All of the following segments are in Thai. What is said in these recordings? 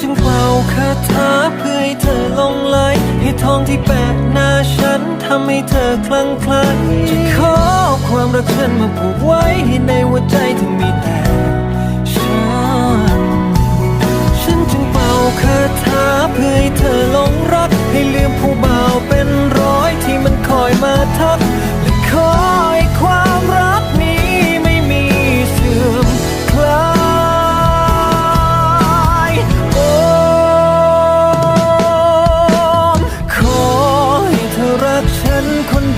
จึงเป่าคาถาเพื่อให้เธอลงไหลให้ทองที่แปะหน้าฉันทำให้เธอคลั่งไคล้จะขอความรักฉันมาผูกไว้ให้ในหัวใจเธอมีแต่ฉัน ฉันจึงเป่าคาถา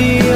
น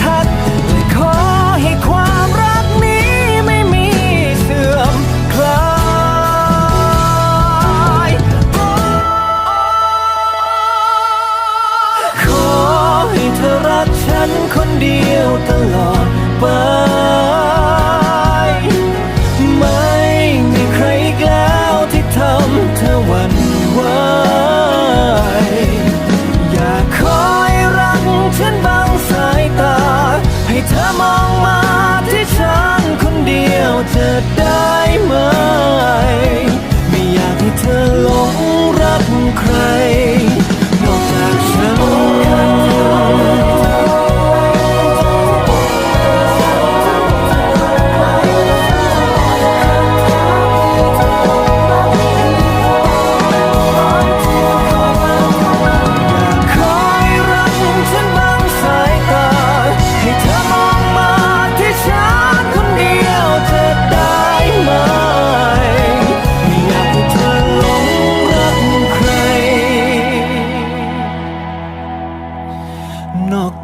ตลอดไป ไม่มีใครอีกแล้วที่ทำเธอหวั่นไหวอยากคอยรักฉันบางสายตา ให้เธอมองมาที่ฉันคนเดียวเธอได้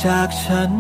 จากฉัน